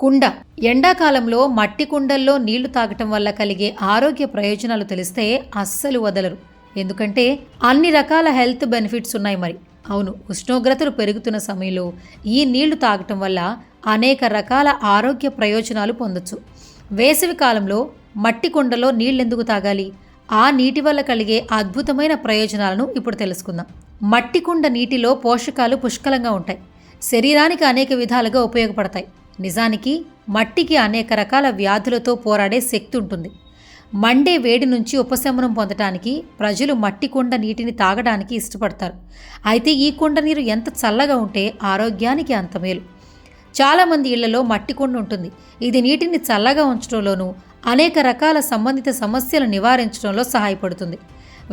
కుండ. ఎండాకాలంలో మట్టి కుండల్లో నీళ్ళు తాగటం వల్ల కలిగే ఆరోగ్య ప్రయోజనాలు తెలిస్తే అస్సలు వదలరు. ఎందుకంటే అన్ని రకాల హెల్త్ బెనిఫిట్స్ ఉన్నాయి మరి. అవును ఉష్ణోగ్రతలు పెరుగుతున్న సమయంలో ఈ నీళ్ళు తాగటం వల్ల అనేక రకాల ఆరోగ్య ప్రయోజనాలు పొందొచ్చు. వేసవి కాలంలో మట్టి కుండలో నీళ్ళెందుకు తాగాలి? ఆ నీటి వల్ల కలిగే అద్భుతమైన ప్రయోజనాలను ఇప్పుడు తెలుసుకుందాం. మట్టి కుండ నీటిలో పోషకాలు పుష్కలంగా ఉంటాయి. శరీరానికి అనేక విధాలుగా ఉపయోగపడతాయి. నిజానికి మట్టికి అనేక రకాల వ్యాధులతో పోరాడే శక్తి ఉంటుంది. మండే వేడి నుంచి ఉపశమనం పొందటానికి ప్రజలు మట్టి కుండ నీటిని తాగడానికి ఇష్టపడతారు. అయితే ఈ కుండ నీరు ఎంత చల్లగా ఉంటే ఆరోగ్యానికి అంత మేలు. చాలామంది ఇళ్ళలో మట్టి కుండ ఉంటుంది. ఇది నీటిని చల్లగా ఉంచడంలోనూ అనేక రకాల సంబంధిత సమస్యలు నివారించడంలో సహాయపడుతుంది.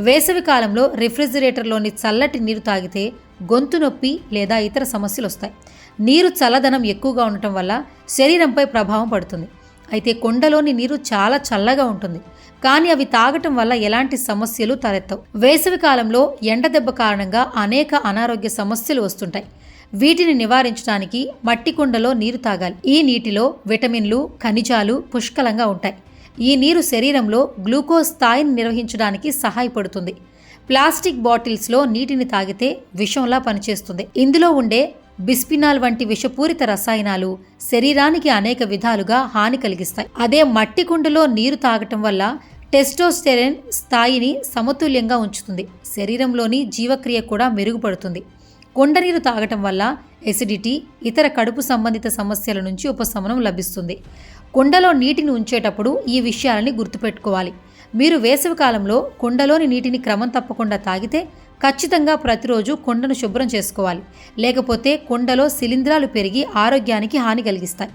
వేసవి కాలంలో రిఫ్రిజిరేటర్లోని చల్లటి నీరు తాగితే గొంతు నొప్పి లేదా ఇతర సమస్యలు వస్తాయి. నీరు చల్లదనం ఎక్కువగా ఉండటం వల్ల శరీరంపై ప్రభావం పడుతుంది. అయితే కొండలోని నీరు చాలా చల్లగా ఉంటుంది. కానీ అవి తాగటం వల్ల ఎలాంటి సమస్యలు తలెత్తవు. వేసవి కాలంలో ఎండ దెబ్బ కారణంగా అనేక అనారోగ్య సమస్యలు వస్తుంటాయి. వీటిని నివారించడానికి మట్టి కుండలో నీరు తాగాలి. ఈ నీటిలో విటమిన్లు ఖనిజాలు పుష్కలంగా ఉంటాయి. ఈ నీరు శరీరంలో గ్లూకోజ్ స్థాయిని నిర్వహించడానికి సహాయపడుతుంది. ప్లాస్టిక్ బాటిల్స్లో నీటిని తాగితే విషంలా పనిచేస్తుంది. ఇందులో ఉండే బిస్పినాల్ వంటి విషపూరిత రసాయనాలు శరీరానికి అనేక విధాలుగా హాని కలిగిస్తాయి. అదే మట్టి కుండలో నీరు తాగటం వల్ల టెస్టోస్టెరెన్ స్థాయిని సమతుల్యంగా ఉంచుతుంది. శరీరంలోని జీవక్రియ కూడా మెరుగుపడుతుంది. కొండనీరు తాగటం వల్ల ఎసిడిటీ ఇతర కడుపు సంబంధిత సమస్యల నుంచి ఉపశమనం లభిస్తుంది. కుండలో నీటిని ఉంచేటప్పుడు ఈ విషయాలని గుర్తుపెట్టుకోవాలి. మీరు వేసవి కాలంలో కుండలోని నీటిని క్రమం తప్పకుండా తాగితే ఖచ్చితంగా ప్రతిరోజు కుండను శుభ్రం చేసుకోవాలి. లేకపోతే కుండలో శిలీంధ్రాలు పెరిగి ఆరోగ్యానికి హాని కలిగిస్తాయి.